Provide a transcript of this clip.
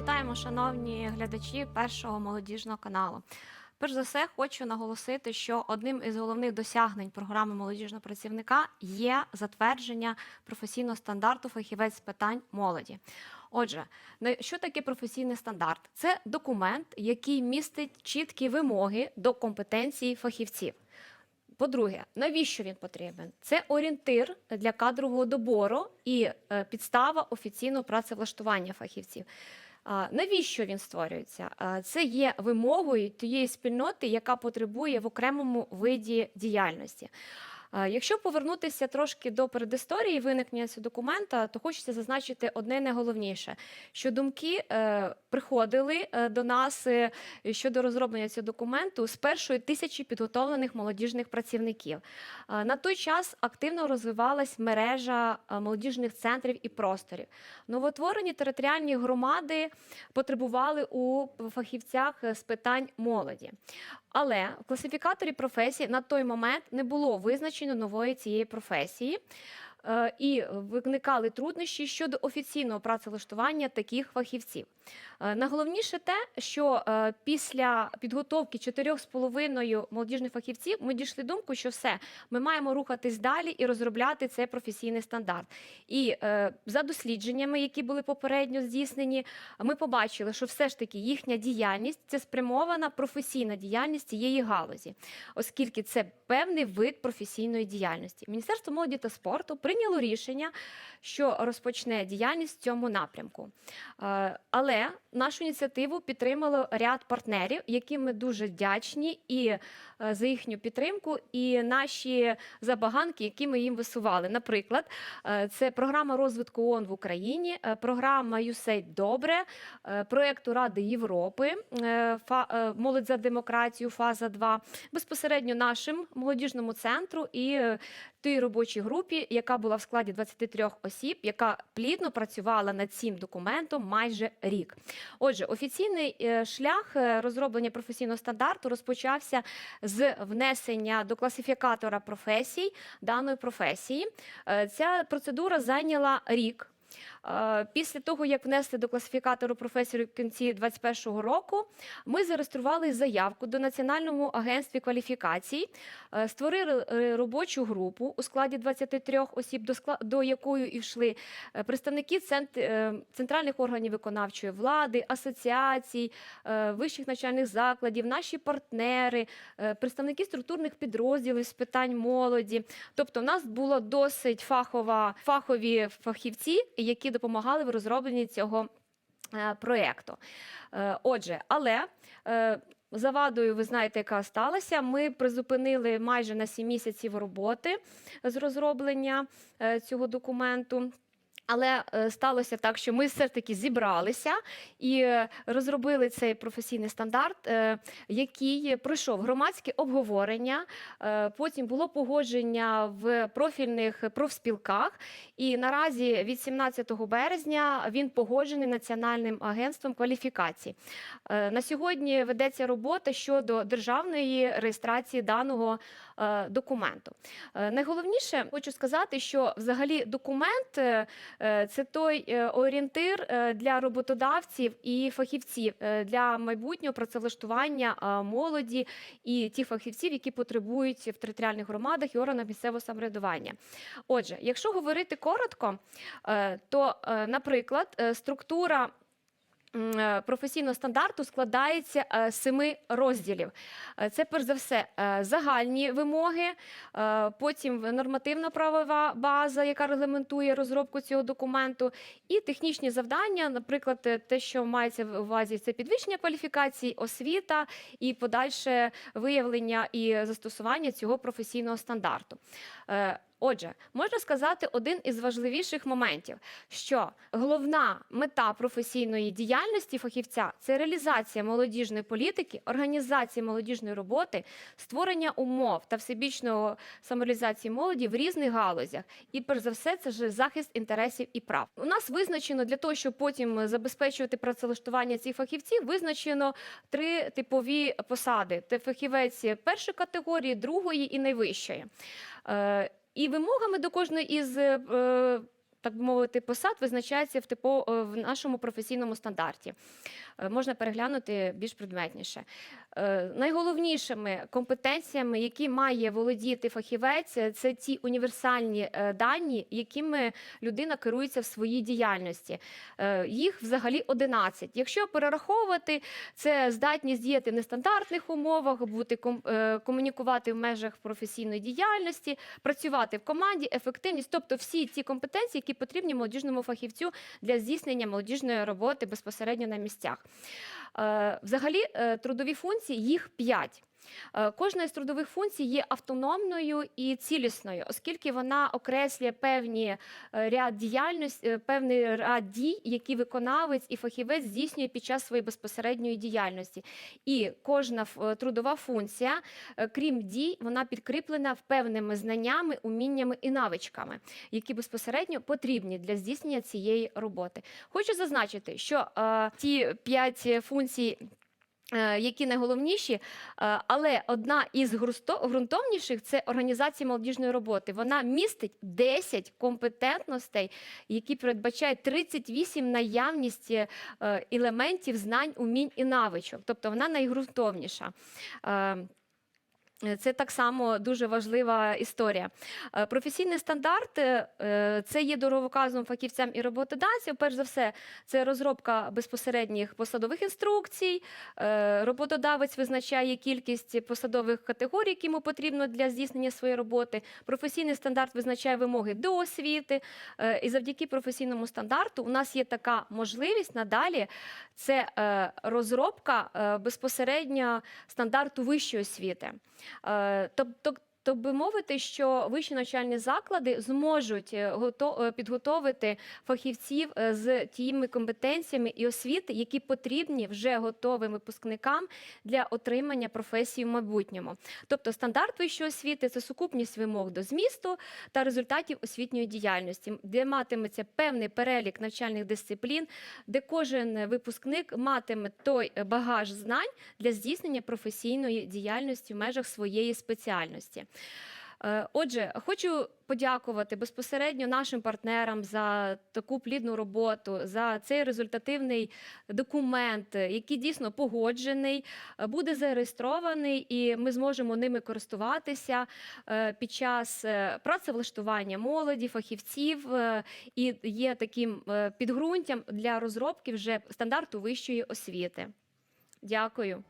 Вітаємо, шановні глядачі першого молодіжного каналу. Перш за все, хочу наголосити, що одним із головних досягнень програми молодіжного працівника є затвердження професійного стандарту фахівець з питань молоді. Отже, що таке професійний стандарт? Це документ, який містить чіткі вимоги до компетенції фахівців. По-друге, навіщо він потрібен? Це орієнтир для кадрового добору і е, підстава офіційного працевлаштування фахівців. Навіщо він створюється? Це є вимогою тієї спільноти, яка потребує в окремому виді діяльності. Якщо повернутися трошки до передісторії виникнення цього документа, то хочеться зазначити одне найголовніше, що думки е, приходили е, до нас е, щодо розроблення цього документу з першої тисячі підготовлених молодіжних працівників. На той час активно розвивалась мережа молодіжних центрів і просторів. Новотворені територіальні громади потребували у фахівцях з питань молоді. Але в класифікаторі професій на той момент не було визначено нової цієї професії. Е, І виникали труднощі щодо офіційного працевлаштування таких фахівців. Е, Найголовніше те, що е, після підготовки 4,5 молодіжних фахівців ми дійшли думку, що все, ми маємо рухатись далі і розробляти цей професійний стандарт. І за дослідженнями, які були попередньо здійснені, ми побачили, що все ж таки їхня діяльність це спрямована професійна діяльність цієї галузі, оскільки це певний вид професійної діяльності. Міністерство молоді та спорту прийняло рішення, що розпочне діяльність в цьому напрямку. Е, Але нашу ініціативу підтримало ряд партнерів, яким ми дуже вдячні і е, за їхню підтримку, і наші забаганки, які ми їм висували. Наприклад, е, це програма розвитку ООН в Україні, програма USAID Добре, проєкту Ради Європи, молодь за демократію, фаза 2, безпосередньо нашим молодіжному центру і тій робочій групі, яка була в складі 23 осіб, яка плідно працювала над цим документом майже рік. Отже, офіційний е, шлях е, розроблення професійного стандарту розпочався з внесення до класифікатора професій даної професії. Е, Ця процедура зайняла рік. Е, Після того, як внесли до класифікатору професію в кінці 2021 року, ми зареєстрували заявку до Національному агентстві кваліфікацій, е, створили е, робочу групу у складі 23 осіб, до, якої і йшли представники цент- центральних органів виконавчої влади, асоціацій, вищих навчальних закладів, наші партнери, представники структурних підрозділів з питань молоді. Тобто, в нас було досить фахова, фахові фахівці, які допомагали в розробленні цього е, проєкту. Е, Отже, але е, завадою, ви знаєте, яка сталася. Ми призупинили майже на 7 місяців роботи з розроблення цього документу. Але е, сталося так, що ми все ж таки зібралися і е, розробили цей професійний стандарт, е, який пройшов громадське обговорення. Потім було погодження в профільних профспілках. І наразі від 17 березня він погоджений Національним агентством кваліфікацій. Е, На сьогодні ведеться робота щодо державної реєстрації даного документу. Найголовніше хочу сказати, що взагалі документ це той е, орієнтир е, для роботодавців і фахівців е, для майбутнього працевлаштування е, молоді і тих фахівців, які потребують в територіальних громадах і органах місцевого самоврядування. Отже, якщо говорити коротко, е, то, е, наприклад, е, структура. Е, Професійного стандарту складається е, з семи розділів. Е, Це перш за все загальні вимоги, потім нормативна правова база, яка регламентує розробку цього документу, і технічні завдання, наприклад, те, що мається в увазі, це підвищення кваліфікацій, освіта і подальше виявлення і застосування цього професійного стандарту. Е, Отже, можна сказати один із важливіших моментів, що головна мета професійної діяльності фахівця це реалізація молодіжної політики, організація молодіжної роботи, створення умов та всебічного самореалізації молоді в різних галузях. І перш за все, це ж захист інтересів і прав. У нас визначено для того, щоб потім забезпечувати працевлаштування цих фахівців, визначено три типові посади: це фахівець першої категорії, другої і найвищої. І вимогами до кожної із е, так би мовити, посад визначається в типу е, в нашому професійному стандарті. Е, Можна переглянути більш предметніше. Е, Найголовнішими компетенціями, які має володіти фахівець, це ті універсальні дані, якими людина керується в своїй діяльності. Їх взагалі 11. Якщо перераховувати, це здатність діяти в нестандартних умовах, бути комунікувати в межах професійної діяльності, працювати в команді, ефективність, тобто всі ті компетенції, які потрібні молодіжному фахівцю для здійснення молодіжної роботи безпосередньо на місцях. Е, Взагалі, е, трудові функції їх п'ять. Е, Кожна із трудових функцій є автономною і цілісною, оскільки вона окреслює певні е, ряд діяльності, е, певний ряд дій, які виконавець і фахівець здійснює під час своєї безпосередньої діяльності. І кожна трудова функція, крім дій, вона підкріплена певними знаннями, уміннями і навичками, які безпосередньо потрібні для здійснення цієї роботи. Хочу зазначити, що е, ті п'ять функцій. Е, Які найголовніші, е, але одна із ґрунтовніших це організація молодіжної роботи. Вона містить 10 компетентностей, які передбачають 38 наявність е, елементів знань, умінь і навичок. Тобто вона найґрунтовніша. Е, Це так само дуже важлива історія. Е, Професійний стандарт е, це є дороговказом фахівцям і роботодавцям. Перш за все, це розробка безпосередніх посадових інструкцій. Роботодавець визначає кількість посадових категорій, які йому потрібно для здійснення своєї роботи. Професійний стандарт визначає вимоги до освіти. І завдяки професійному стандарту у нас є така можливість надалі. Це розробка безпосередньо стандарту вищої освіти. Тобто, то би мовити, що вищі навчальні заклади зможуть е, е, підготовити фахівців е, з тими компетенціями і освіти, які потрібні вже готовим випускникам для отримання професії в майбутньому. Тобто стандарт вищої освіти це сукупність вимог до змісту та результатів освітньої діяльності, де матиметься певний перелік навчальних дисциплін, де кожен випускник матиме той багаж знань для здійснення професійної діяльності в межах своєї спеціальності. Е, Отже, хочу подякувати безпосередньо нашим партнерам за таку плідну роботу, за цей результативний документ, який дійсно погоджений, е, буде зареєстрований, і ми зможемо ними користуватися е, під час працевлаштування молоді, фахівців, і є таким підґрунтям для розробки вже стандарту вищої освіти. Дякую.